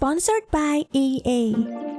sponsored by EA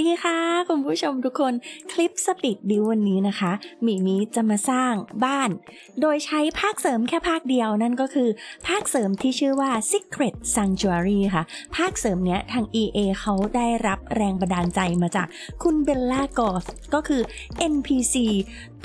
ดีค่ะ คุณผู้ชมทุกคนคลิปสปีดดิววันนี้นะคะมีมีจะมาสร้างบ้าน โดยใช้ภาคเสริมแค่ภาคเดียวนั่นก็คือ ภาคเสริมที่ชื่อว่า Secret Sanctuary ค่ะ ภาคเสริมเนี้ยทาง EA เขาได้รับแรงบันดาลใจมาจากคุณเบลล่ากอสก็คือ NPC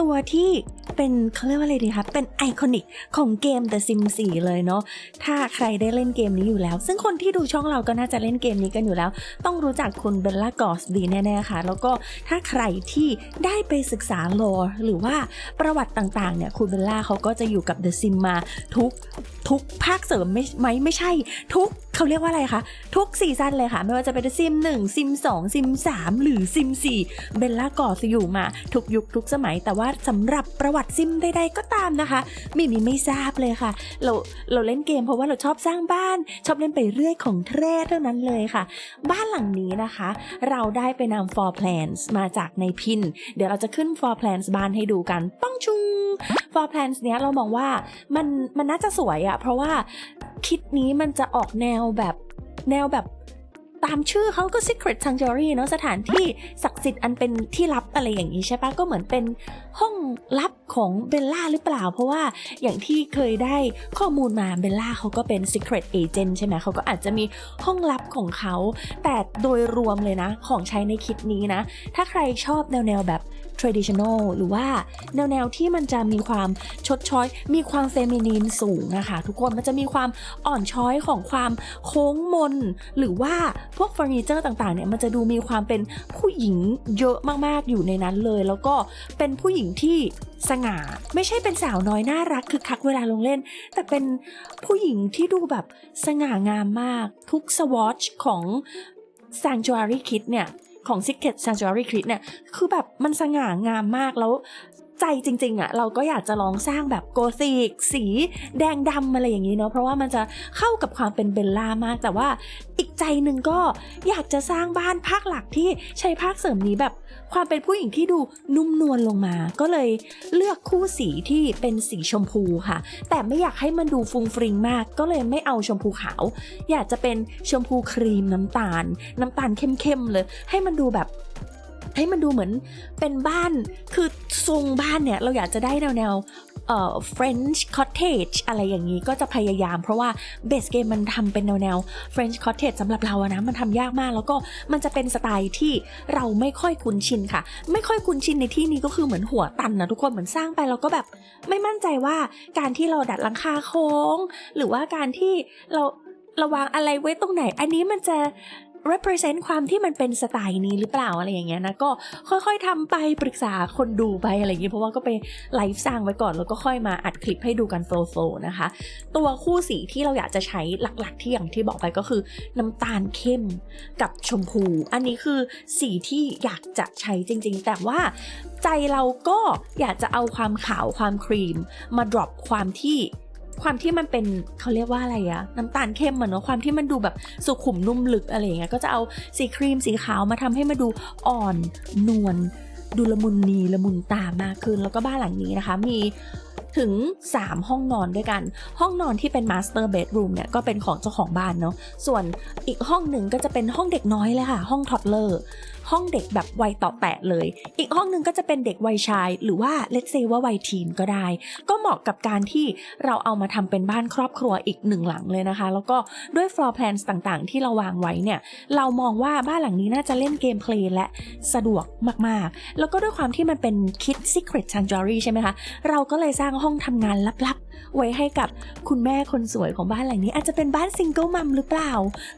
ตัวที่เป็นเขาเรียกว่าอะไรดีคะเป็นไอคอนิกของเกม The Sims 4 เลยเนาะถ้าใครได้เล่นเกมนี้อยู่แล้ว ซึ่งคนที่ดูช่องเราก็น่าจะเล่นเกมนี้กันอยู่แล้ว ต้องรู้จักคุณเบลล่ากอสดีแน่ๆค่ะ แล้วก็ถ้าใครที่ได้ไปศึกษาโลหรือว่าประวัติต่างๆเนี่ยคุณเบลล่าเขาก็จะอยู่กับ The Sim มมาทุกทุกภาคเสริมไม่ไหมไม่ใช่ ทุกเขาเรียกว่าอะไรคะ ทุกซีซั่นเลยค่ะ ไม่ว่าจะเป็นซิม1ซิม2ซิม3หรือซิม4เบลล่ากอสอยู่มาทุกยุคทุกสมัย แต่ว่าสำหรับประวัติซิมใดๆก็ตามนะคะมิมีไม่ทราบเลยค่ะ เราเราเล่นเกมเพราะว่าเราชอบสร้างบ้าน ชอบเล่นไปเรื่อยของแท้เท่านั้นเลยค่ะ บ้านหลังนี้นะคะ เราได้ไปนำ for plans มาจากในพิน เดี๋ยวเราจะขึ้น for plans บ้านให้ดูกันป้องชุง for plans เนี้ยเรามองว่ามันมันน่าจะสวยอะเพราะว่าคิดนี้มันจะออกแนวแบบแนวแบบตามชื่อเขาก็ Secret Sanctuary เนาะสถานที่ศักดิ์สิทธิ์อันเป็นที่ลับอะไรอย่างนี้ใช่ปะก็เหมือนเป็น ห้องลับของเบลล่าหรือเปล่า เพราะว่าอย่างที่เคยได้ข้อมูลมาเบลล่าเขาก็เป็น Secret Agent ใช่ไหมเขาก็อาจจะมีห้องลับของเขา แต่โดยรวมเลยนะของใช้ในคิดนี้นะ ถ้าใครชอบแนวแนวแบบ traditional หรือว่าแนวแนวที่มันจะมีความชดช้อย มีความเฟมินีนสูงนะคะ ทุกคนมันจะมีความอ่อนช้อยของความโค้งมน หรือว่าพวกเฟอร์นิเจอร์ต่างๆเนี่ยมันจะดูมีความเป็นผู้หญิงเยอะมากๆอยู่ในนั้นเลย แล้วก็เป็นผู้หญิงที่สง่า ไม่ใช่เป็นสาวน้อยน่ารักคือคักเวลาลงเล่น แต่เป็นผู้หญิงที่ดูแบบสง่างามมาก ทุกสวอชของ Sanctuary Kid เนี่ยของ Secret Sanctuary Kid เนี่ยคือแบบมันสง่างามมากแล้ว ใจจริงๆอะ่ะเราก็อยากจะลองสร้างแบบโกธิกสีแดงดำอะไรอย่างนี้เนาะเพราะว่ามันจะเข้ากับความเป็นเบลล่ามาก แต่ว่าอีกใจหนึ่งก็อยากจะสร้างบ้านภาคหลักที่ใช้ภาคเสริมนี้แบบความเป็นผู้หญิงที่ดูนุ่มนวลลงมา ก็เลยเลือกคู่สีที่เป็นสีชมพูค่ะ แต่ไม่อยากให้มันดูฟุ้งฟริงมาก ก็เลยไม่เอาชมพูขาว อยากจะเป็นชมพูครีมน้ำตาล น้ำตาลเข้มๆเลย ให้มันดูแบบ ให้มันดูเหมือนเป็นบ้านคือทรงบ้านเนี่ยเราอยากจะได้แนวแนวเอ่อ French cottage อะไรอย่างนี้ก็จะพยายาม เพราะว่าเบสเกมมันทำเป็นแนวแนว French cottage สำหรับเราอะนะมันทำยากมาก แล้วก็มันจะเป็นสไตล์ที่เราไม่ค่อยคุ้นชินค่ะ ไม่ค่อยคุ้นชินในที่นี้ก็คือเหมือนหัวตันนะทุกคนเหมือนสร้างไปเราก็แบบ ไม่มั่นใจว่าการที่เราดัดหลังคาโค้ง หรือว่าการที่เราระวางอะไรไว้ตรงไหน อันนี้มันจะ represent ความที่มันเป็นสไตล์นี้หรือเปล่าอะไรอย่างเงี้ยนะก็ค่อยๆทำไปปรึกษาคนดูไปอะไรอย่างเงี้ยเพราะว่าก็ไปไลฟ์สร้างไว้ก่อนแล้วก็ค่อยมาอัดคลิปให้ดูกันโฟล์นะคะ ตัวคู่สีที่เราอยากจะใช้หลักๆที่อย่างที่บอกไปก็คือ น้ำตาลเข้มกับชมพู อันนี้คือสีที่อยากจะใช้จริง ๆ แต่ว่าใจเราก็อยากจะเอาความขาวความครีม มาดรอปความที่ ความที่มันเป็นเขาเรียกว่าอะไรอะน้ำตาลเข้มเหมือนว่าความที่มันดูแบบสุขุมนุ่มลึกอะไรอย่างเงี้ยก็จะเอาสีครีมสีขาวมาทำให้มาดูอ่อนนวลดูละมุนนีละมุนตามากขึ้นแล้วก็บ้านหลังนี้นะคะมีถึง 3 ห้องนอนด้วยกัน ห้องนอนที่เป็นมาสเตอร์เบดรูมเนี่ย ก็เป็นของเจ้าของบ้านเนาะส่วนอีกห้องหนึ่งก็จะเป็นห้องเด็กน้อยเลยค่ะ ห้องท็อดเลอร์ ห้องเด็กแบบวัยต่อแปดเลย อีกห้องหนึ่งก็จะเป็นเด็กวัยชาย หรือว่าเลตเซว่าวัยทีนก็ได้ ก็เหมาะกับการที่เราเอามาทำเป็นบ้านครอบครัวอีกหนึ่งหลังเลยนะคะ แล้วก็ด้วย floor plans ต่างๆ ที่เราวางไว้เนี่ยเรามองว่าบ้านหลังนี้น่าจะเล่นเกมเพลย์และสะดวกมากๆ แล้วก็ด้วยความที่มันเป็น Kid Secret Sanctuary ใช่ไหมคะ เราก็เลยสร้างห้องทำงานลับๆ ไว้ให้กับคุณแม่คนสวยของบ้านหลังนี้ อาจจะเป็นบ้านซิงเกิลมัมหรือเปล่า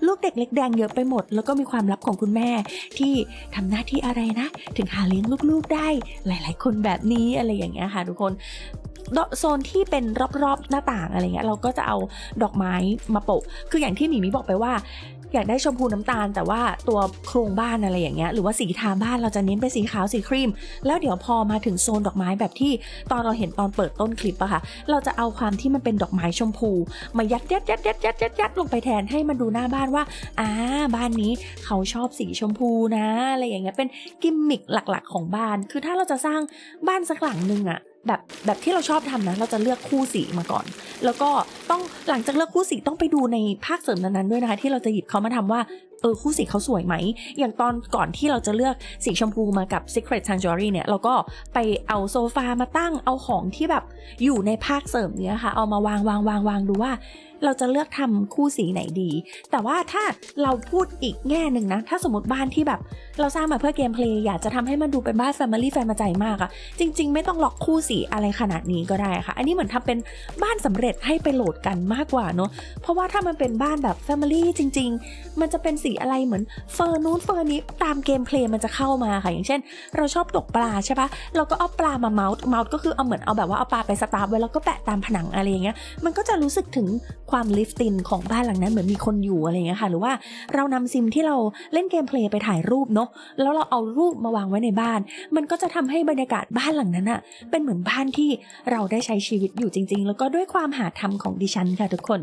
ลูกเด็กเล็กแดงเยอะไปหมด แล้วก็มีความลับของคุณแม่ที่ทำหน้าที่อะไรนะ ถึงหาเลี้ยงลูกๆได้หลาย ๆ คนแบบนี้อะไรอย่างเงี้ยค่ะทุกคนโซนที่เป็นรอบๆหน้าต่างอะไรเงี้ยเราก็จะเอาดอกไม้มาโปะคืออย่างที่หมีมีบอกไปว่า อยากได้ชมพูน้ำตาล แต่ว่าตัวโครงบ้านอะไรอย่างเงี้ยหรือว่าสีทาบ้านเราจะเน้นเป็นสีขาวสีครีม แล้วเดี๋ยวพอมาถึงโซนดอกไม้แบบที่ตอนเราเห็นตอนเปิดต้นคลิปอะค่ะ เราจะเอาความที่มันเป็นดอกไม้ชมพู มายัดยัดยัดยัดยัดยัดยัดลงไปแทนให้มันดูหน้าบ้านว่าอ่าบ้านนี้เขาชอบสีชมพูนะอะไรอย่างเงี้ยเป็นกิมมิคหลักๆ ของบ้าน คือถ้าเราจะสร้างบ้านสักหลังหนึ่งอะ แบบแบบที่เราชอบทำนะ เราจะเลือกคู่สีมาก่อน แล้วก็ต้องหลังจากเลือกคู่สีต้องไปดูในภาคเสริมนั้นๆด้วยนะคะ ที่เราจะหยิบเขามาทำว่าเออคู่สีเขาสวยไหม อย่างตอนก่อนที่เราจะเลือกสีชมพูมากับ Secret Sanctuary เนี่ย เราก็ไปเอาโซฟามาตั้งเอาของที่แบบอยู่ในภาคเสริมเนี้ยค่ะ เอามาวางวางวางวางดูว่า เราจะเลือกทำคู่สีไหนดี แต่ว่าถ้าเราพูดอีกแง่หนึ่งนะ ถ้าสมมติบ้านที่แบบ เราสร้างมาเพื่อเกมเพลย์อยากจะทำให้มันดูเป็นบ้าน Family แฟนมาใจมากอะจริง ๆ ไม่ต้องล็อกคู่สีอะไรขนาดนี้ก็ได้ค่ะ อันนี้เหมือนทำเป็นบ้านสำเร็จให้ไปโหลดกันมากกว่าเนอะเพราะว่าถ้ามันเป็นบ้านแบบ Family จริง ๆ มันจะเป็นสีอะไรเหมือนเฟอร์นู้นเฟอร์นี้ตามเกมเพลย์มันจะเข้ามาค่ะ อย่างเช่น เราชอบตกปลาใช่ปะเราก็เอาปลามาเมาส์เมาส์ก็คือเอาเหมือนเอาแบบว่าเอาปลาไปสตาร์ไว้แล้วก็แปะตามผนังอะไรอย่างเงี้ยมันก็จะรู้สึกถึงความลิฟตินของบ้านหลังนั้นเหมือนมีคนอยู่อะไรเงี้ยค่ะ หรือว่าเรานำซิมที่เราเล่นเกมเพลย์ไปถ่ายรูปเนาะแล้วเราเอารูปมาวางไว้ในบ้าน มันก็จะทำให้บรรยากาศบ้านหลังนั้นอะเป็นเหมือนบ้านที่เราได้ใช้ชีวิตอยู่จริง ๆ แล้วก็ด้วยความหาธรรมของดิฉันค่ะทุกคน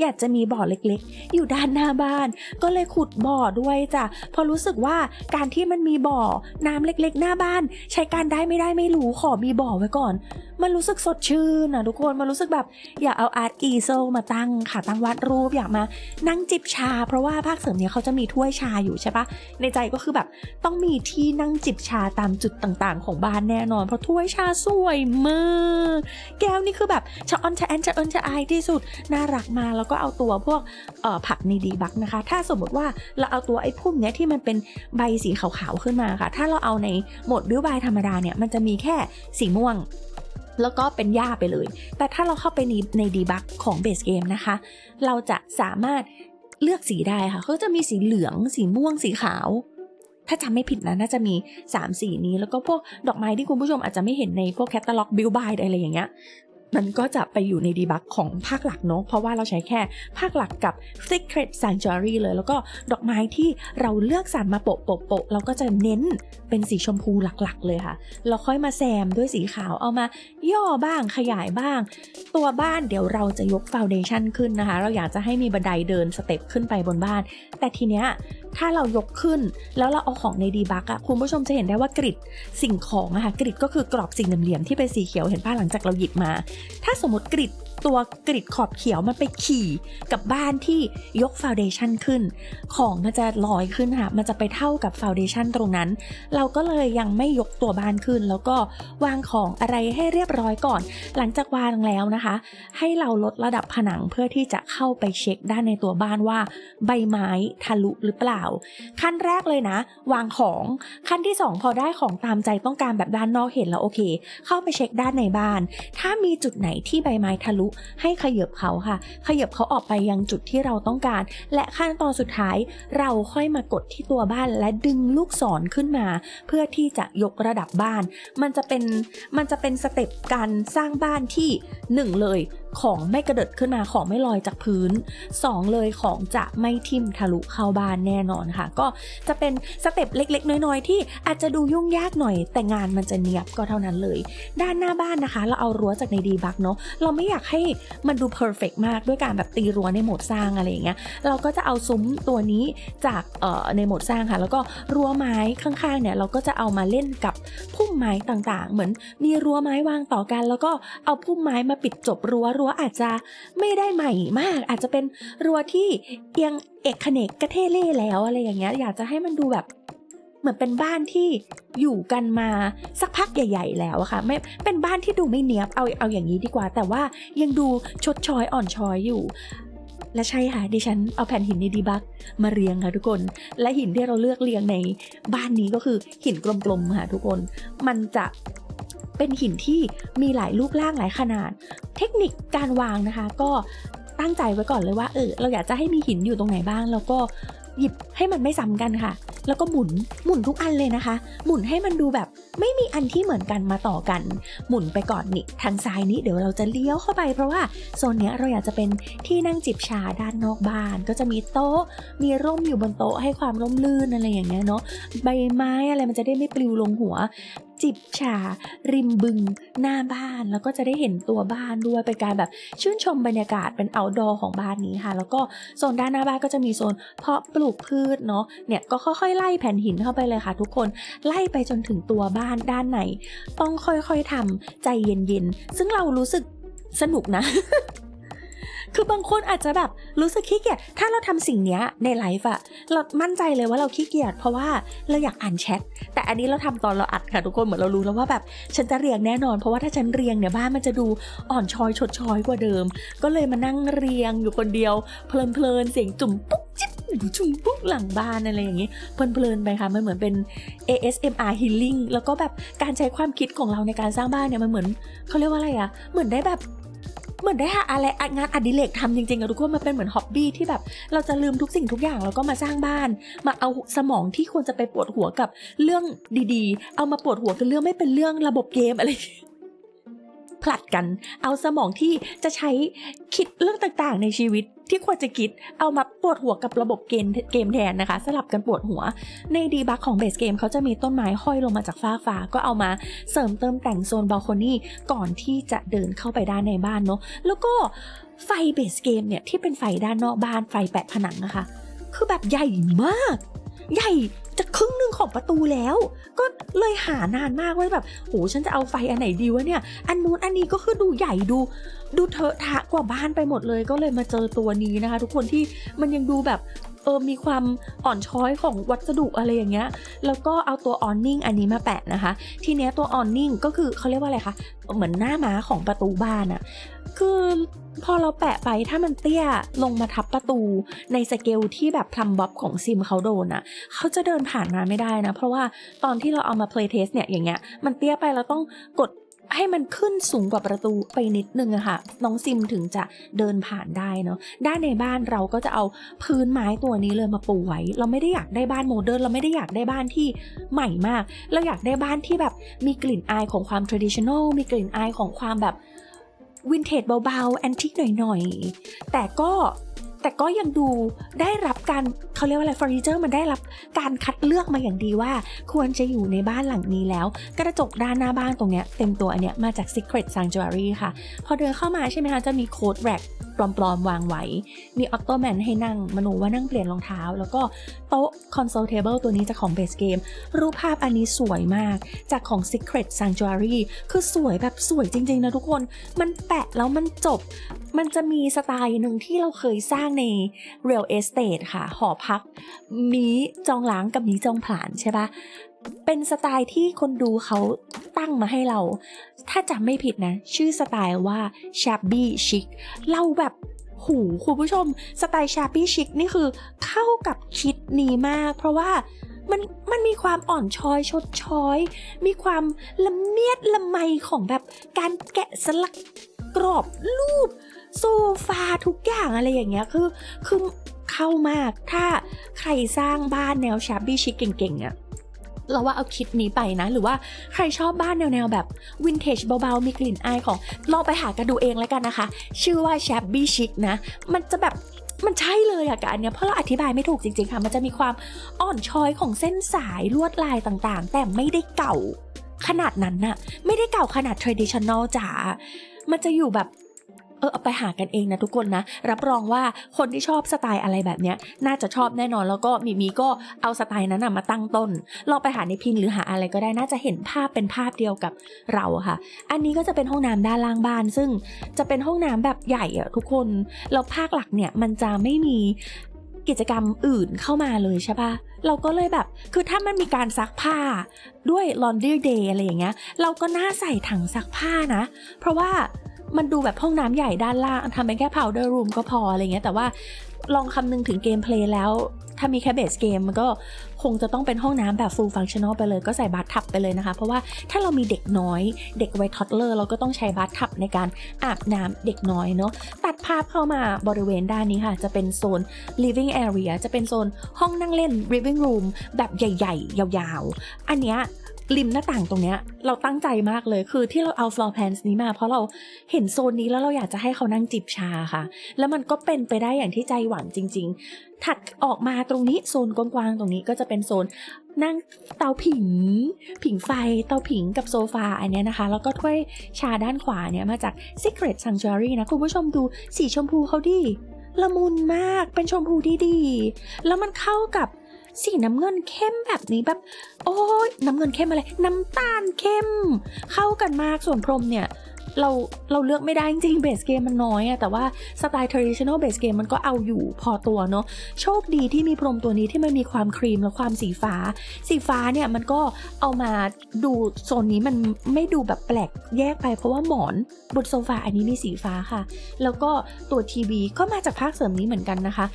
อยากจะมีบ่อเล็กๆ อยู่ด้านหน้าบ้าน ก็เลยขุดบ่อด้วยจ้ะพอรู้สึกว่าการที่มันมีบ่อน้ำเล็กๆ หน้าบ้าน ใช้การได้ไม่ได้ไม่รู้ขอมีบ่อไว้ก่อน มันรู้สึกสดชื่นนะทุกคนมันรู้สึกแบบอยากเอาอาร์ตอีเซลมาตั้งค่ะตั้งวาดรูปอยากมานั่งจิบชา เพราะว่าภาคเสริมเนี้ยเขาจะมีถ้วยชาอยู่ใช่ปะในใจก็คือแบบต้องมีที่นั่งจิบชาตามจุดต่างๆ ของบ้านแน่นอน เพราะถ้วยชาสวยมากแก้วนี่คือแบบชะออนชะแอนชะเอินชะอายที่สุดน่ารักมาแล้วก็เอาตัวพวกเอ่อผักในดีบักนะคะ ถ้าสมมติว่าเราเอาตัวไอ้พุ่มเนี้ยที่มันเป็นใบสีขาวๆขึ้นมาค่ะ ถ้าเราเอาในโหมดบิวบายธรรมดาเนี่ยมันจะมีแค่สีม่วง แล้วก็เป็นหญ้าไปเลย แต่ถ้าเราเข้าไปในในดีบักของเบสเกมนะคะ เราจะสามารถเลือกสีได้ค่ะเขาจะมีสีเหลือง สีม่วง สีขาว ถ้าจำไม่ผิดนะ น่าจะมี 3 สีนี้ แล้วก็พวกดอกไม้ที่คุณผู้ชมอาจจะไม่เห็นในพวกแคตตาล็อกบิลบายอะไรอย่างเงี้ย มันก็จะไปอยู่ในดีบักของภาคหลักเนาะเพราะว่าเราใช้แค่ภาคหลักกับ Secret Sanctuary เลย แล้วก็ดอกไม้ที่เราเลือกสรรมาโปะโปะโปะเราก็จะเน้นเป็นสีชมพูหลักๆ เลยค่ะ เราค่อยมาแซมด้วยสีขาวเอามาย่อบ้างขยายบ้าง ตัวบ้านเดี๋ยวเราจะยกฟาวเดชันขึ้นนะคะ เราอยากจะให้มีบันไดเดินสเต็ปขึ้นไปบนบ้าน แต่ทีเนี้ย ถ้าเรายกขึ้น แล้วเราเอาของในดีบักอะคุณผู้ชมจะเห็นได้ว่ากริดสิ่งของอะค่ะกริดก็คือกรอบสิ่งเหลี่ยมที่เป็นสีเขียวเห็นป้าหลังจากเราหยิบมา ถ้าสมมติกริด ตัวกริดขอบเขียวมันไปขี่กับบ้านที่ยกฟาวเดชันขึ้น ของมันจะลอยขึ้นค่ะ มันจะไปเท่ากับฟาวเดชันตรงนั้น เราก็เลยยังไม่ยกตัวบ้านขึ้น แล้วก็วางของอะไรให้เรียบร้อยก่อน หลังจากวางแล้วนะคะ ให้เราลดระดับผนังเพื่อที่จะเข้าไปเช็คด้านในตัวบ้านว่า ใบไม้ทะลุหรือเปล่า ขั้นแรกเลยนะ วางของขั้นที่ 2 พอได้ของตามใจต้องการแบบด้านนอกเห็นแล้วโอเค เข้าไปเช็คด้านในบ้าน ถ้ามีจุดไหนที่ใบไม้ทะลุให้ขยับเขาค่ะ ขยับเขาออกไปยังจุดที่เราต้องการ และขั้นตอนสุดท้ายเราค่อยมากดที่ตัวบ้านและดึงลูกศรขึ้นมา เพื่อที่จะยกระดับบ้าน มันจะเป็นมันจะเป็นสเต็ปการสร้างบ้านที่หนึ่งเลยของไม่กระเดิดขึ้นมาของไม่ลอยจากพื้น 2 เลยของจะไม่ทิ่มทะลุเข้าบ้านแน่นอนค่ะ ก็จะเป็นสเต็ปเล็ก ๆ น้อย ๆ ที่อาจจะดูยุ่งยากหน่อย แต่งานมันจะเนียบก็เท่านั้นเลย ด้านหน้าบ้านนะคะ เราเอารั้วจากในดีบักเนาะเราไม่อยากให้มันดูเพอร์เฟกมากด้วยการแบบตีรั้วในโหมดสร้างอะไรอย่างเงี้ยเราก็จะเอาซุ้มตัวนี้จากเอ่อในโหมดสร้างค่ะ แล้วก็รั้วไม้ข้างๆเนี่ยเราก็จะเอามาเล่นกับพุ่มไม้ต่างๆ เหมือนมีรั้วไม้วางต่อกัน แล้วก็เอาพุ่มไม้มาปิดจบรั้วรั้วอาจจะไม่ได้ใหม่มาก อาจจะเป็นรั้วที่เอียงเอกเขนกกระเทเล่แล้วอะไรอย่างเงี้ย อยากจะให้มันดูแบบเหมือนเป็นบ้านที่อยู่กันมาสักพักใหญ่ ๆ แล้วอะค่ะไม่เป็นบ้านที่ดูไม่เนียบเอาเอาอย่างนี้ดีกว่า แต่ว่ายังดูชดช้อยอ่อนช้อยอยู่ และใช่ค่ะดิฉันเอาแผ่นหินในดีบักมาเรียงค่ะทุกคน และหินที่เราเลือกเรียงในบ้านนี้ก็คือหินกลมๆค่ะทุกคน มันจะ เป็นหินที่มีหลายรูปร่างหลายขนาด เทคนิคการวางนะคะ ก็ตั้งใจไว้ก่อนเลยว่าเออเราอยากจะให้มีหินอยู่ตรงไหนบ้าง แล้วก็หยิบให้มันไม่ซ้ำกันค่ะ แล้วก็หมุนหมุนทุกอันเลยนะคะ หมุนให้มันดูแบบไม่มีอันที่เหมือนกันมาต่อกัน หมุนไปก่อนนี่ทางซ้ายนี้เดี๋ยวเราจะเลี้ยวเข้าไป เพราะว่าโซนเนี้ยเราอยากจะเป็นที่นั่งจิบชาด้านนอกบ้าน ก็จะมีโต๊ะ มีร่มอยู่บนโต๊ะให้ความร่มรื่นอะไรอย่างเงี้ยเนาะใบไม้อะไรมันจะได้ไม่ปลิวลงหัว จิบชาริมบึง หน้าบ้านแล้วก็จะได้เห็นตัวบ้านด้วยเป็นการแบบชื่นชมบรรยากาศเป็น outdoor ของบ้านนี้ค่ะ แล้วก็โซนด้านหน้าบ้านก็จะมีโซน เพาะปลูกพืชเนาะเนี่ยก็ค่อยๆ ไล่แผ่นหินเข้าไปเลยค่ะ ทุกคนไล่ไปจนถึงตัวบ้านด้านในต้องค่อยๆทำใจเย็นๆซึ่งเรารู้สึกสนุกนะ คือบางคนอาจจะแบบรู้สึกขี้เกียจ ถ้าเราทำสิ่งเนี้ยในไลฟ์อะเรามั่นใจเลยว่าเราขี้เกียจเพราะว่าเราอยากอ่านแชท แต่อันนี้เราทำตอนเราอัดค่ะทุกคน เหมือนเรารู้แล้วว่าแบบฉันจะเรียงแน่นอน เพราะว่าถ้าฉันเรียงเนี่ยบ้านมันจะดูอ่อนช้อยชดช้อยกว่าเดิม ก็เลยมานั่งเรียงอยู่คนเดียว เพลินๆเสียงจุ่มปุ๊กจิ๊บจุ่มปุ๊กหลังบ้านอะไรอย่างงี้เพลินๆไปค่ะมันเหมือนเป็น ASMR healing แล้วก็แบบการใช้ความคิดของเราในการสร้างบ้านเนี่ยมันเหมือนเขาเรียกว่าอะไรอะเหมือนได้แบบ เหมือนได้หาอะไรงานอดิเรกทำจริงๆอะทุกคนมันเป็นเหมือนฮ็อบบี้ที่แบบ เราจะลืมทุกสิ่งทุกอย่างแล้วก็มาสร้างบ้าน มาเอาสมองที่ควรจะไปปวดหัวกับเรื่องดีๆ เอามาปวดหัวกับเรื่องไม่เป็นเรื่องระบบเกมอะไร ผลัดกัน เอาสมองที่จะใช้คิดเรื่องต่างๆ ในชีวิตที่ควรจะคิดเอามาปวดหัวกับระบบเกมเกมแทนนะคะ สลับกันปวดหัว ในดีบักของเบสเกมเขาจะมีต้นไม้ห้อยลงมาจากฟ้าฟ้าก็เอามาเสริมเติมแต่งโซนบ a ลโคนี่ก่อนที่จะเดินเข้าไปด้านในบ้านเนาะแล้วก็ไฟเบสเกมเนี่ยที่เป็นไฟด้านนอกบ้านไฟแปะผนังนะคะ คือแบบใหญ่มาก ใหญ่ จะครึ่งหนึ่งของประตูแล้ว ก็เลยหานานมากว่าแบบโหฉันจะเอาไฟอันไหนดีวะเนี่ย อันนู้นอันนี้ก็คือดูใหญ่ดู ดูเถอะทะกว่าบ้านไปหมดเลยก็เลยมาเจอตัวนี้นะคะ ทุกคนที่มันยังดูแบบเออมีความอ่อนช้อยของวัสดุอะไรอย่างเงี้ย แล้วก็เอาตัวออนนิ่งอันนี้มาแปะนะคะ ทีเนี้ยตัวออนนิ่งก็คือเขาเรียกว่าอะไรคะ เหมือนหน้าม้าของประตูบ้านอะคือ พอเราแปะไปถ้ามันเตี้ยลงมาทับประตูในสเกลที่แบบพลัมบ๊อบของซิมเขาโดนอะเขาจะเดินผ่านมาไม่ได้นะ เพราะว่าตอนที่เราเอามา play test เนี่ยอย่างเงี้ยมันเตี้ยไปเราต้องกดให้มันขึ้นสูงกว่าประตูไปนิดนึงอะค่ะ น้องซิมถึงจะเดินผ่านได้เนาะด้านในบ้านเราก็จะเอาพื้นไม้ตัวนี้เลยมาปูไว้ เราไม่ได้อยากได้บ้านโมเดิร์นเราไม่ได้อยากได้บ้านที่ใหม่มาก เราอยากได้บ้านที่แบบมีกลิ่นอายของความ traditional มีกลิ่นอายของความแบบ วินเทจเบาๆ แอนทิกหน่อยๆ แต่ก็ แต่ก็ยังดูได้รับการเขาเรียกว่าอะไรเฟอร์นิเจอร์มันได้รับการคัดเลือกมาอย่างดีว่า ควรจะอยู่ในบ้านหลังนี้แล้ว กระจกด้านหน้าบ้านตรงเนี้ยเต็มตัวอันเนี้ยมาจาก Secret Sanctuary ค่ะ พอเดินเข้ามาใช่ไหมคะจะมีโค้ดแร็กปลอมๆ วางไว้ มีออโตแมนให้นั่ง มโนว่านั่งเปลี่ยนรองเท้า แล้วก็โต๊ะคอนโซลเทเบิลตัวนี้จากของ Base Game รูปภาพอันนี้สวยมาก จากของ Secret Sanctuary คือสวยแบบสวยจริงๆ นะทุกคน มันแปะแล้วมันจบมันจะมีสไตล์หนึ่งที่เราเคยสร้างใน Real Estate ค่ะ หอพัก มีจองล้างกับมีจองผลานใช่ปะเป็นสไตล์ที่คนดูเขาตั้งมาให้เรา ถ้าจำไม่ผิดนะ ชื่อสไตล์ว่า shabby chic เราแบบหูคุณผู้ชม สไตล์ shabby chic นี่คือเข้ากับคิดนี้มาก เพราะว่ามันมันมีความอ่อนช้อยชดช้อย มีความละเมียดละไมของแบบการแกะสลักกรอบรูป โซฟาทุกอย่างอะไรอย่างเงี้ยคือคือเข้ามากถ้าใครสร้างบ้านแนวชาบี้ชิคเก่งๆอะเราว่าเอาคิดนี้ไปนะ หรือว่าใครชอบบ้านแนวๆแบบวินเทจเบาๆ มีกลิ่นอายของ ลองไปหากันดูเองแล้วกันนะคะ ชื่อว่า shabby chic นะ มันจะแบบมันใช่เลยอะกับอันเนี้ยเพราะเราอธิบายไม่ถูกจริงๆค่ะ มันจะมีความอ่อนช้อยของเส้นสายลวดลายต่างๆ แต่ไม่ได้เก่าขนาดนั้นน่ะ ไม่ได้เก่าขนาด traditional จ๋ามันจะอยู่แบบ เออเอาไปหากันเองนะทุกคนนะ รับรองว่าคนที่ชอบสไตล์อะไรแบบเนี้ยน่าจะชอบแน่นอนแล้วก็มีมีก็เอาสไตล์นั้นนะมาตั้งต้นลองไปหาในพินหรือหาอะไรก็ได้น่าจะเห็นภาพเป็นภาพเดียวกับเราอะค่ะ อันนี้ก็จะเป็นห้องน้ำด้านล่างบ้าน ซึ่งจะเป็นห้องน้ำแบบใหญ่อะทุกคนแล้วภาคหลักเนี่ยมันจะไม่มีกิจกรรมอื่นเข้ามาเลยใช่ปะเราก็เลยแบบ คือถ้ามันมีการซักผ้าด้วย laundry day อะไรอย่างเงี้ย เราก็น่าใส่ถังซักผ้านะ เพราะว่า มันดูแบบห้องน้ำใหญ่ด้านล่างทำเป็นแค่ powder room ก็พออะไรเงี้ย แต่ว่าลองคำนึงถึงเกมเพลย์แล้ว ถ้ามีแค่เบสเกมมันก็คงจะต้องเป็นห้องน้ำแบบ full functional ไปเลย ก็ใส่บัตทับไปเลยนะคะ เพราะว่าถ้าเรามีเด็กน้อย เด็กวัยทอดเลอร์เราก็ต้องใช้บัตทับในการอาบน้ำเด็กน้อยเนาะ ตัดภาพเข้ามาบริเวณด้านนี้ค่ะ จะเป็นโซน living area จะเป็นโซนห้องนั่งเล่น living room แบบใหญ่ ๆ ยาวๆ อันเนี้ย ริมหน้าต่างตรงเนี้ย เราตั้งใจมากเลยคือที่เราเอา floor plans นี้มา เพราะเราเห็นโซนนี้แล้วเราอยากจะให้เขานั่งจิบชาค่ะ แล้วมันก็เป็นไปได้อย่างที่ใจหวังจริง ๆ ถัดออกมาตรงนี้โซนกว้างๆตรงนี้ก็จะเป็นโซนนั่งเตาผิง ผิงไฟเตาผิงกับโซฟาอันนี้นะคะ แล้วก็ถ้วยชาด้านขวาเนี่ยมาจาก Secret Sanctuary นะ คุณผู้ชมดูสีชมพูเขาดิละมุนมากเป็นชมพูที่ดีแล้วมันเข้ากับ สีน้ำเงินเข้มแบบนี้แบบ โอ้ยน้ำเงินเข้มอะไร น้ำตาลเข้ม เข้ากันมากส่วนพรมเนี่ย เราเราเลือกไม่ได้จริงๆเบสเกมมันน้อยอะแต่ว่าสไตล์ traditional base game มันก็เอาอยู่พอตัวเนาะโชคดีที่มีพรมตัวนี้ที่มันมีความครีมและความสีฟ้า สีฟ้าเนี่ยมันก็เอามาดูโซนนี้มันไม่ดูแบบแปลกแยกไปเพราะว่าหมอนบนโซฟาอันนี้มีสีฟ้าค่ะ แล้วก็ตัวทีวีก็มาจากภาคเสริมนี้เหมือนกันนะคะ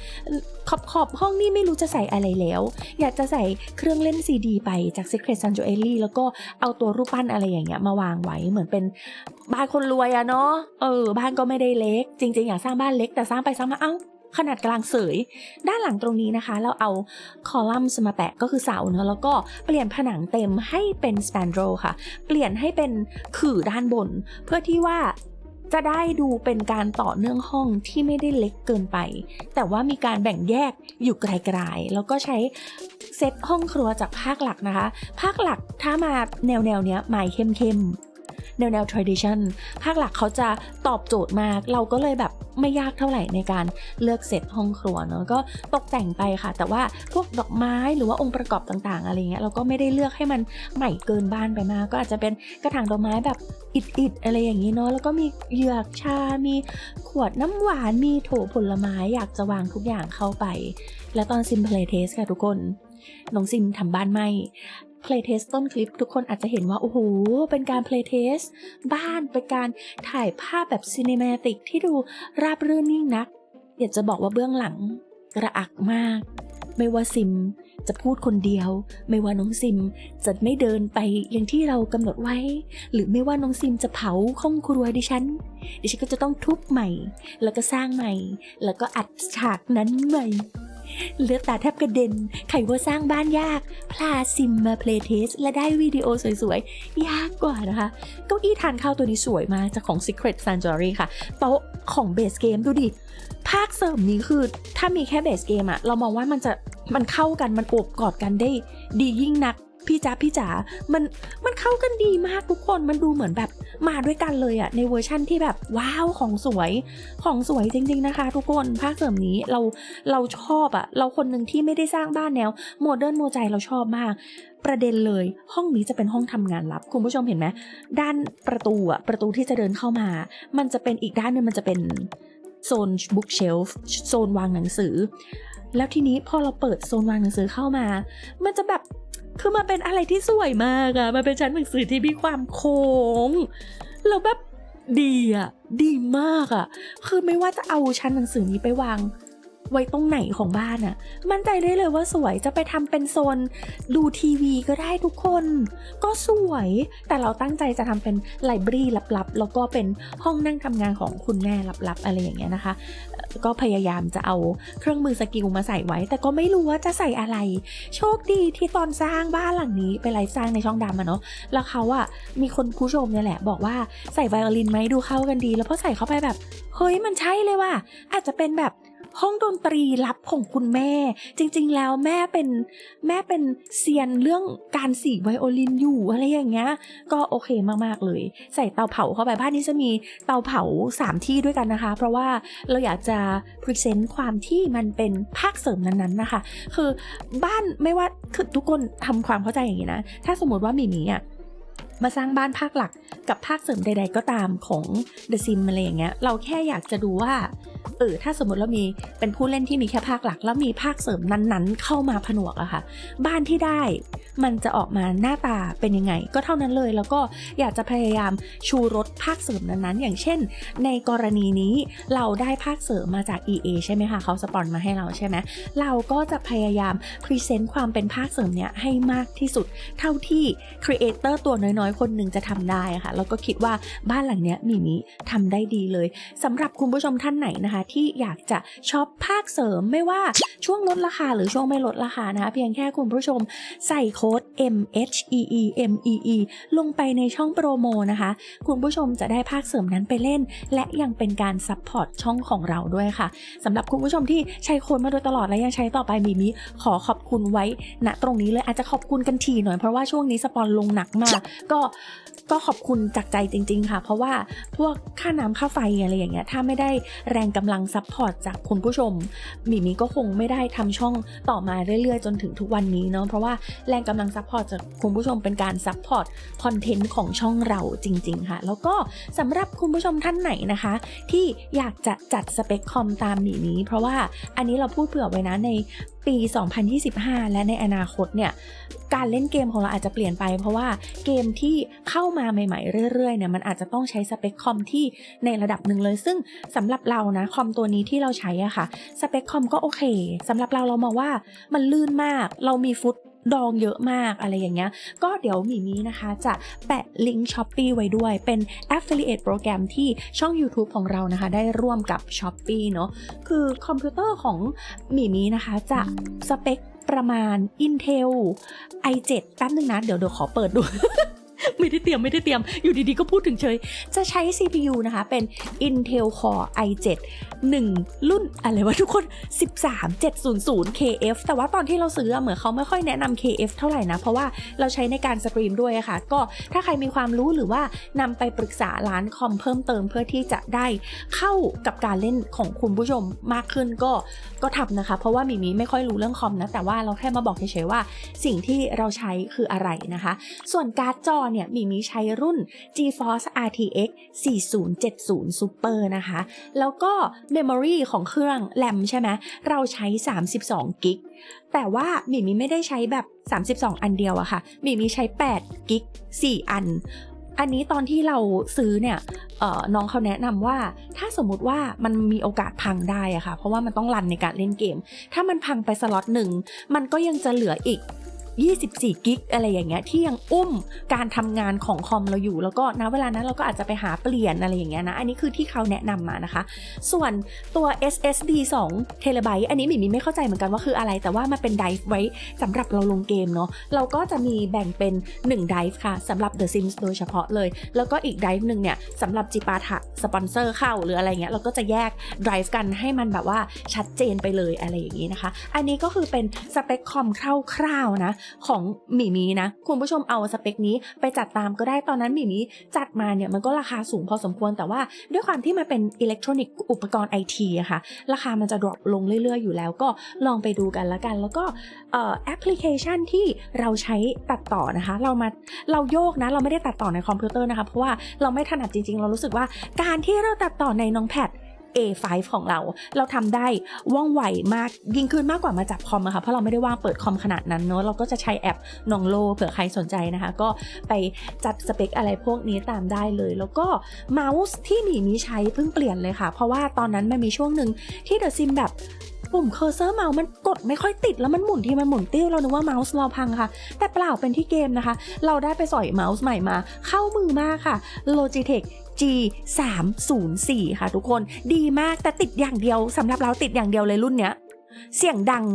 ขอบขอบห้องนี่ไม่รู้จะใส่อะไรแล้ว อยากจะใส่เครื่องเล่นซีดีไปจาก Secret Sanctuary แล้วก็เอาตัวรูปปั้นอะไรอย่างเงี้ยมาวางไว้เหมือนเป็นบ้านคนรวยอะเนาะ เออ บ้านก็ไม่ได้เล็ก จริง ๆ อยากสร้างบ้านเล็กแต่สร้างไปสร้างมาเอ้าขนาดกลางเสย ด้านหลังตรงนี้นะคะ เราเอาคอลัมน์มาแปะก็คือเสาเนอะแล้วก็เปลี่ยนผนังเต็มให้เป็นส p นโดรค่ะ เปลี่ยนให้เป็นขื่อด้านบน เพื่อที่ว่าจะได้ดูเป็นการต่อเนื่องห้องที่ไม่ได้เล็กเกินไป แต่ว่ามีการแบ่งแยกอยู่ไกลๆ แล้วก็ใช้เซตห้องครัวจากภาคหลักนะคะ ภาคหลักถ้ามาแนวแนวๆเนี้ยหมายเข้มๆ แนวแนว tradition ภาคหลักเขาจะตอบโจทย์มาก เราก็เลยแบบไม่ยากเท่าไหร่ในการเลือกเซตห้องครัวเนอะก็ตกแต่งไปค่ะ แต่ว่าพวกดอกไม้หรือว่าองค์ประกอบต่างๆ อะไรเงี้ยเราก็ไม่ได้เลือกให้มันใหม่เกินบ้านไปมาก ก็อาจจะเป็นกระถางดอกไม้แบบอิดๆอะไรอย่างนี้เนาะแล้วก็มีเหยือกชา มีขวดน้ำหวานมีโถผลไม้อยากจะวางทุกอย่างเข้าไป และตอนซิมเพลเทสค่ะทุกคนน้องซิมทำบ้านไหม Playtest ต้นคลิป ทุกคนอาจจะเห็นว่า โอ้โห เป็นการ Playtest บ้านเป็นการถ่ายภาพแบบซีนิมาติกที่ดูราบรื่นนิ่งนัก อยากจะบอกว่าเบื้องหลังกระอักมาก ไม่ว่าซิมจะพูดคนเดียว ไม่ว่าน้องซิมจะไม่เดินไปอย่างที่เรากำหนดไว้ หรือไม่ว่าน้องซิมจะเผาห้องครัวดิฉัน ดิฉันก็จะต้องทุบใหม่ แล้วก็สร้างใหม่ แล้วก็อัดฉากนั้นใหม่ เลือดตาแทบกระเด็น ไข่ว่าสร้างบ้านยาก พลาซิมมาเพลย์เทส และได้วิดีโอสวยๆ ยากกว่านะคะ เก้าอี้ทานข้าวตัวนี้สวยมากจากของ Secret s a n j u r y ค่ะ โต๊ะของเบสเกมดูดิ ภาคเสริมนี้คือ ถ้ามีแค่เบสเกมอะเรามองว่ามันจะมันเข้ากันมันโอบกอดกันได้ ดียิ่งนัก พี่จ๋าพี่จ๋ามันมันเข้ากันดีมากทุกคนมันดูเหมือนแบบมาด้วยกันเลยอะในเวอร์ชั่นที่แบบว้าวของสวยของสวยจริง ๆนะคะ ทุกคนภาคเสริมนี้เราเราชอบอะเราคนหนึ่งที่ไม่ได้สร้างบ้านแนวโมเดิร์นโมใจเราชอบมาก ประเด็นเลยห้องนี้จะเป็นห้องทำงานลับ คุณผู้ชมเห็นไหมด้านประตูอะประตูที่จะเดินเข้ามา มันจะเป็นอีกด้านนึงมันจะเป็นโซนบุ๊กเชลฟ์โซนวางหนังสือ แล้วทีนี้พอเราเปิดโซนวางหนังสือเข้ามา มันจะแบบ คือมันเป็นอะไรที่สวยมากอะมันเป็นชั้นหนังสือที่มีความโค้งแล้วแบบดีอะดีมากอะคือไม่ว่าจะเอาชั้นหนังสือนี้ไปวาง ไว้ตรงไหนของบ้านอะมั่นใจได้เลยว่าสวยจะไปทำเป็นโซน ดูทีวีก็ได้ทุกคน ก็สวยแต่เราตั้งใจจะทำเป็นไลบรารีลับๆ แล้วก็เป็นห้องนั่งทำงานของคุณแม่ลับๆ อะไรอย่างเงี้ยนะคะ ก็พยายามจะเอาเครื่องมือสกิลมาใส่ไว้ แต่ก็ไม่รู้ว่าจะใส่อะไร โชคดีที่ตอนสร้างบ้านหลังนี้ไปไลฟ์สร้างในช่องดำอะเนาะแล้วเขาอะมีคนผู้ชมเนี่ยแหละ บอกว่าใส่ไวโอลินไหมดูเข้ากันดี แล้วพอใส่เข้าไปแบบเฮ้ยมันใช่เลยว่ะอาจจะเป็นแบบ ห้องดนตรีลับของคุณแม่ จริง ๆ แล้วแม่เป็นแม่เป็นเซียนเรื่องการสีไวโอลินอยู่อะไรอย่างเงี้ย ก็โอเคมากๆเลย ใส่เตาเผาเข้าไปบ้านนี้จะมีเตาเผา 3 ที่ด้วยกันนะคะ เพราะว่าเราอยากจะพรีเซนต์ความที่มันเป็นภาคเสริมนั้นๆนะคะ คือบ้านไม่ว่าคือทุกคนทำความเข้าใจอย่างนี้นะ ถ้าสมมติว่ามีหมีอะมาสร้างบ้านภาคหลักกับภาคเสริมใด ๆ ก็ตามของ The Sim อะไรอย่างเงี้ย เราแค่อยากจะดูว่า เออถ้าสมมติเรามีเป็นผู้เล่นที่มีแค่ภาคหลัก แล้วมีภาคเสริมนั้นๆ เข้ามาผนวกอะค่ะ บ้านที่ได้มันจะออกมาหน้าตาเป็นยังไง ก็เท่านั้นเลยแล้วก็อยากจะพยายามชูรสภาคเสริมนั้นๆ อย่างเช่น ในกรณีนี้เราได้ภาคเสริมมาจาก EA ใช่ไหมคะเขาสปอนมาให้เราใช่ไหมเราก็จะพยายามพรีเซนต์ความเป็นภาคเสริมเนี่ยให้มากที่สุด เท่าที่ครีเอเตอร์ตัวน้อยๆ คนหนึ่งจะทำได้ค่ะแล้วก็คิดว่าบ้านหลังเนี้ยมีมีทำได้ดีเลยสำหรับคุณผู้ชมท่านไหนนะคะที่อยากจะช็อปภาคเสริมไม่ว่าช่วงลดราคาหรือช่วงไม่ลดราคานะคะเพียงแค่คุณผู้ชมใส่โค้ด M H E E M E E ลงไปในช่องโปรโมนะคะ คุณผู้ชมจะได้ภาคเสริมนั้นไปเล่น และยังเป็นการซัพพอร์ตช่องของเราด้วยค่ะสำหรับคุณผู้ชมที่ใช้โค้ดมาโดยตลอดและยังใช้ต่อไปมีมิขอขอบคุณไว้ณตรงนี้เลยอาจจะขอบคุณกันทีหน่อยเพราะว่าช่วงนี้สปอนลงหนักมาก ก็ก็ขอบคุณจากใจจริง ๆ ค่ะ เพราะว่าพวกค่าน้ำค่าไฟอะไรอย่างเงี้ยถ้าไม่ได้แรงกำำลังซัพพอร์ตจากคุณผู้ชมหมีมีก็คงไม่ได้ทำช่องต่อมาเรื่อยๆ จนถึงทุกวันนี้เนาะเพราะว่าแรงกำลังซัพพอร์ตจากคุณผู้ชมเป็นการซัพพอร์ตคอนเทนต์ของช่องเราจริง ๆ ค่ะ แล้วก็สำหรับคุณผู้ชมท่านไหนนะคะ ที่อยากจะจัดสเปคคอมตามหมีนี้เพราะว่าอันนี้เราพูดเผื่อไว้นะใน ปี 2025 และในอนาคตเนี่ยการเล่นเกมของเราอาจจะเปลี่ยนไป เพราะว่าเกมที่เข้ามาใหม่ ๆ เรื่อยๆเนี่ยมันอาจจะต้องใช้สเปคคอมที่ในระดับหนึ่งเลย ซึ่งสำหรับเรานะคอมตัวนี้ที่เราใช้อะค่ะสเปคคอมก็โอเคสำหรับเราเรามองว่ามันลื่นมากเรามีฟุต ดองเยอะมากอะไรอย่างเงี้ย ก็เดี๋ยวหมีมีนะคะจะแปะลิงก์ช้อป e e ไว้ด้วย เป็น Affiliate โปรแกรมที่ช่อง YouTube ของเรานะคะ ได้ร่วมกับ s h อ p e e เนาะคือคอมพิวเตอร์ของหมีมีนะคะจะสเปคประมาณ Intel i7 แป๊บนึงนะ เดี๋ยวเดี๋ยวขอเปิดดู ไม่ได้เตรียมไม่ได้เตรียม อยู่ดีๆ ก็พูดถึงเฉย จะใช้ CPU นะคะ เป็น Intel Core i7 1 รุ่นอะไรวะทุกคน 13700 KF แต่ว่าตอนที่เราซื้อเหมือนเขาไม่ค่อยแนะนำ KF เท่าไหร่นะ เพราะว่าเราใช้ในการสตรีมด้วยะค่ะ ก็ถ้าใครมีความรู้หรือว่านำไปปรึกษาร้านคอมเพิ่มเติมเพื่อที่จะได้เข้ากับการเล่นของคุณผู้ชมมากขึ้นก็ก็ทำนะคะ เพราะว่ามีมีไม่ค่อยรู้เรื่องคอมนะแต่ว่าเราแค่มาบอกเฉยๆว่า สิ่งที่เราใช้คืออะไรนะคะ ส่วนการ์ดจอเนี่ยมีมีใช้รุ่น GeForce RTX 4070 Super นะคะ แล้วก็ Memory ของเครื่องแรมใช่ไหมเราใช้ 32กิกแต่ว่าหมีมีไม่ได้ใช้แบบ 32 อันเดียวอะค่ะหมีมีใช้8กิก4 อัน อันนี้ตอนที่เราซื้อเนี่ยน้องเขาแนะนำว่าถ้าสมมุติว่ามันมีโอกาสพังได้อะค่ะ เพราะว่ามันต้องรันในการเล่นเกม ถ้ามันพังไปสล็อตหนึ่งมันก็ยังจะเหลืออีก 24 กิกอะไรอย่างเงี้ยที่ยังอุ้มการทำงานของคอมเราอยู่ แล้วก็ณเวลานั้นเราก็อาจจะไปหาเปลี่ยนอะไรอย่างเงี้ยนะ อันนี้คือที่เขาแนะนำมานะคะ ส่วนตัว SSD 2เทเลไบต์อันนี้มีมีไม่เข้าใจเหมือนกันว่าคืออะไร แต่ว่ามันเป็นไดฟ์ไว้สำหรับเราลงเกมเนาะเราก็จะมีแบ่งเป็น1ไดฟ์ค่ะสำหรับ The Sims โดยเฉพาะเลย แล้วก็อีกไดฟ์หนึ่งเนี่ยสำหรับจิปาถะสปอนเซอร์เข้าหรืออะไรเงี้ยเราก็จะแยกไดฟ์กันให้มันแบบว่าชัดเจนไปเลยอะไรอย่างนี้นะคะ อันนี้ก็คือเป็นสเปคคอมคร่าวๆนะของหมีมีนะ คุณผู้ชมเอาสเปคนี้ไปจัดตามก็ได้ตอนนั้นหมีมีจัดมาเนี่ยมันก็ราคาสูงพอสมควรแต่ว่าด้วยความที่มันเป็นอิเล็กทรอนิกส์อุปกรณ์ไอทีอะค่ะ ราคามันจะดรอปลงเรื่อยๆ อยู่แล้วก็ลองไปดูกันละกัน แล้วก็แอปพลิเคชันที่เราใช้ตัดต่อนะคะ เรามาเราโยกนะ เราไม่ได้ตัดต่อในคอมพิวเตอร์นะคะ เพราะว่าเราไม่ถนัดจริงๆ เรารู้สึกว่าการที่เราตัดต่อในน้องแพด A5 ของเรา เราทำได้ว่องไวมากยิ่งขึ้นมากกว่ามาจับคอมอะค่ะเพราะเราไม่ได้ว่างเปิดคอมขนาดนั้นเนอะเราก็จะใช้แอปนองโลเผื่อใครสนใจนะคะ ก็ไปจัดสเปคอะไรพวกนี้ตามได้เลย แล้วก็เมาส์ที่หมีมีใช้เพิ่งเปลี่ยนเลยค่ะ เพราะว่าตอนนั้นมันมีช่วงหนึ่งที่เดอะซิมแบบปุ่มเคอร์เซอร์เมาส์มันกดไม่ค่อยติดแล้วมันหมุนทีมันหมุนติ้วเรานึกว่าเมาส์เราพังค่ะ แต่เปล่าเป็นที่เกมนะคะ เราได้ไปสอยเมาส์ใหม่มา เข้ามือมากค่ะ Logitech G 3 0 4ค่ะทุกคนดีมากแต่ติดอย่างเดียวสำหรับเราติดอย่างเดียวเลยรุ่นเนี้ย เสียงดัง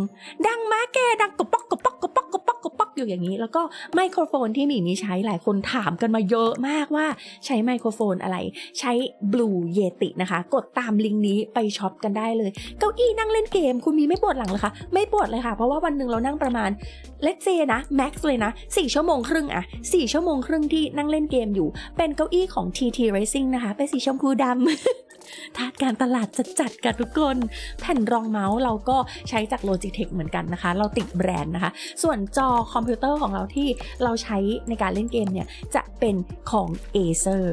ดังมากแกดังกบป๊อกกระป๊อกกระป๊อกกระป๊อ กกระป๊อกอยู่อย่างนี้ แล้วก็ไมโครโฟนที่หมีมีใช้หลายคนถามกันมาเยอะมากว่าใช้ไมโครโฟนอะไร ใช้ Blue Yeti นะคะ กดตามลิงก์นี้ไปช็อปกันได้เลย เก้าอี้นั่งเล่นเกม คุณมีไม่ปวดหลังเหรอคะไม่ปวดเลยค่ะ เพราะว่าวันหนึ่งเรานั่งประมาณเลตเซนะแม็กซ์เลยนะ4ชั่วโมงครึ่งอะ4ชั่วโมงครึ่งที่นั่งเล่นเกมอยู่ เป็นเก้าอี้ของ TT Racing นะคะเป็นสีชมพูดำ ทาสการตลาดจะจัดกับทุกคน แผ่นรองเมาส์เราก็ใช้จาก Logitech เหมือนกันนะคะ เราติดแบรนด์นะคะ ส่วนจอคอมพิวเตอร์ของเราที่เราใช้ในการเล่นเกมเนี่ย จะเป็นของ Acer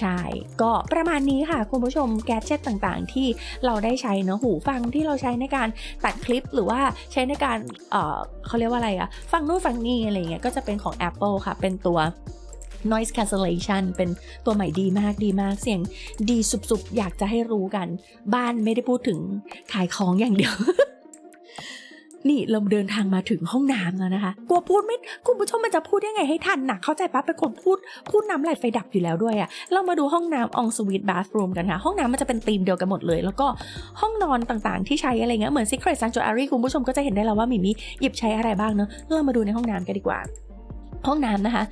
ใช่ ก็ประมาณนี้ค่ะ คุณผู้ชมแกดเจ็ตต่างๆ ที่เราได้ใช้เนอะหูฟังที่เราใช้ในการตัดคลิปหรือว่าใช้ในการเออเขาเรียกว่าอะไรอะฟังนู่นฟังนี่อะไรเงี้ยก็จะเป็นของ Apple ค่ะ เป็นตัว noise cancellation เป็นตัวใหม่ดีมากดีมากเสียงดีสุบๆ อยากจะให้รู้กัน บ้านไม่ได้พูดถึงขายของอย่างเดียว นี่เราเดินทางมาถึงห้องน้ำแล้วนะคะ กลัวพูดไม่คุณผู้ชมมันจะพูดยังไงให้ทันนะเข้าใจปะเป็นคนพูดพูดน้ำไหลไฟดับอยู่แล้วด้วยอะเรามาดูห้องน้ำ on suite bathroom กันค่ะ ห้องน้ำมันจะเป็นธีมเดียวกันหมดเลย แล้วก็ห้องนอนต่างๆ ที่ใช้อะไรเงี้ยเหมือน secret sanctuary คุณผู้ชมก็จะเห็นได้แล้วว่ามิมีหยิบใช้อะไรบ้างเนอะเรามาดูในห้องน้ำกันดีกว่าห้องน้ำนะคะ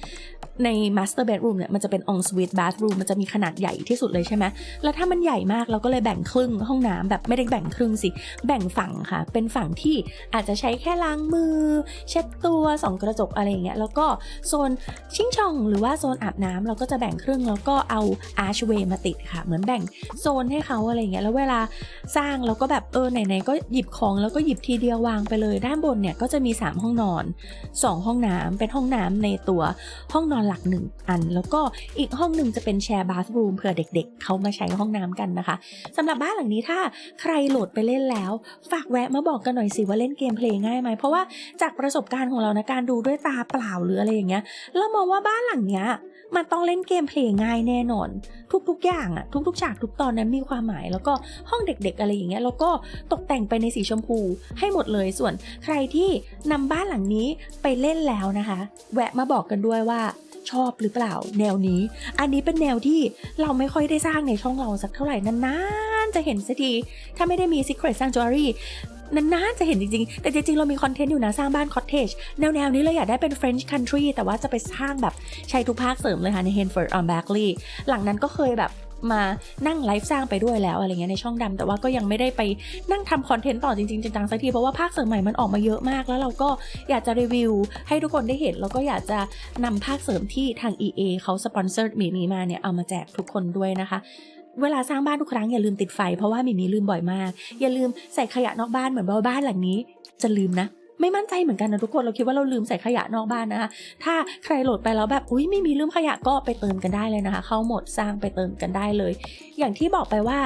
ใน master bedroom เนี่ยมันจะเป็น en suite bathroom มันจะมีขนาดใหญ่ที่สุดเลยใช่ไหมแล้วถ้ามันใหญ่มากเราก็เลยแบ่งครึ่งห้องน้ำแบบไม่ได้แบ่งครึ่งสิ แบ่งฝั่งค่ะ เป็นฝั่งที่อาจจะใช้แค่ล้างมือ เช็ดตัวส่องกระจกอะไรอย่างเงี้ยแล้วก็โซนชิงช่องหรือว่าโซนอาบน้ำเราก็จะแบ่งครึ่งแล้วก็เอา archway มาติดค่ะ เหมือนแบ่งโซนให้เขาอะไรอย่างเงี้ยแล้วเวลาสร้างเราก็แบบเออไหนๆก็หยิบของแล้วก็หยิบทีเดียววางไปเลยด้านบนเนี่ยก็จะมี 3 ห้องนอน 2 ห้องน้ำเป็นห้องน้ำในตัวห้องนอนหลักหนึ่งอัน แล้วก็อีกห้องหนึ่งจะเป็นแชร์บา t รูมเผื่อเด็กๆ เขามาใช้ห้องน้ำกันนะคะสำหรับบ้านหลังนี้ถ้าใครโหลดไปเล่นแล้ว ฝากแวะมาบอกกันหน่อยสิว่าเล่นเกมเพลย์ง่ายไหมเพราะว่าจากประสบการณ์ของเรานะการดูด้วยตาเปล่าหรืออะไรอย่างเงี้ยเรามองว่าบ้านหลังเนี้ยมันต้องเล่นเกมเพลย์ง่ายแน่นอน ทุกๆอย่างอะทุกๆฉากทุกตอนนั้นมีความหมาย แล้วก็ห้องเด็กๆ อะไรอย่างเงี้ยแล้วก็ตกแต่งไปในสีชมพูให้หมดเลยส่วนใครที่นำบ้านหลังนี้ไปเล่นแล้วนะคะ แวะมาบอกกันด้วยว่า ชอบหรือเปล่า แนวนี้ อันนี้เป็นแนวที่เราไม่ค่อยได้สร้างในช่องเราสักเท่าไหร่นานๆจะเห็นสักที ถ้าไม่ได้มี Secret Sanctuary นานๆจะเห็นจริง ๆ แต่จริง ๆ เรามีคอนเทนต์อยู่นะ สร้างบ้านคอตเทจแนว ๆ นี้เราอยากได้เป็น French country แต่ว่าจะไปสร้างแบบใช้ทุกภาคเสริมเลยค่ะใน Henford on Backley หลังนั้นก็เคยแบบ มานั่งไลฟ์สร้างไปด้วยแล้วอะไรเงี้ยในช่องดำแต่ว่าก็ยังไม่ได้ไปนั่งทำคอนเทนต์ต่อจริงๆจังๆสักทีเพราะว่าภาคเสริมใหม่มันออกมาเยอะมาก แล้วเราก็อยากจะรีวิว ให้ทุกคนได้เห็นแล้วก็อยากจะนำภาคเสริมที่ทาง EA เขาสปอนเซอร์มีมีมาเนี่ยเอามาแจกทุกคนด้วยนะคะเวลาสร้างบ้านทุกครั้งอย่าลืมติดไฟเพราะว่ามีมีลืมบ่อยมาก อย่าลืมใส่ขยะนอกบ้านเหมือนว่าบ้านหลังนี้ จะลืมนะ ไม่มั่นใจเหมือนกันนะทุกคนเราคิดว่าเราลืมใส่ขยะนอกบ้านนะคะถ้าใครโหลดไปแล้วแบบอุ้ยไม่มีลืมขยะก็ไปเติมกันได้เลยนะคะ เข้าโหมดสร้างไปเติมกันได้เลย อย่างที่บอกไปว่า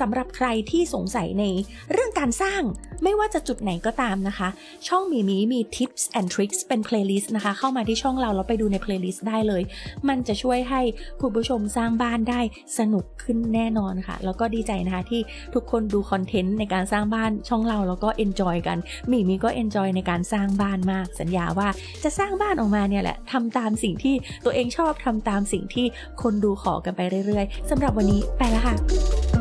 สำหรับใครที่สงสัยในเรื่องการสร้าง ไม่ว่าจะจุดไหนก็ตามนะคะ ช่องมีมีมี tips and tricks เป็น playlist นะคะ เข้ามาที่ช่องเราแล้วไปดูใน playlist ได้เลย มันจะช่วยให้คุณผู้ชมสร้างบ้านได้สนุกขึ้นแน่นอนค่ะ แล้วก็ดีใจนะคะที่ทุกคนดูคอนเทนต์ในการสร้างบ้านช่องเราแล้วก็ enjoy กันมีมีก็ enjoy ในการสร้างบ้านมาก สัญญาว่าจะสร้างบ้านออกมาเนี่ยแหละทำตามสิ่งที่ตัวเองชอบทำตามสิ่งที่คนดูขอกันไปเรื่อยๆสำหรับวันนี้ไปแล้วค่ะ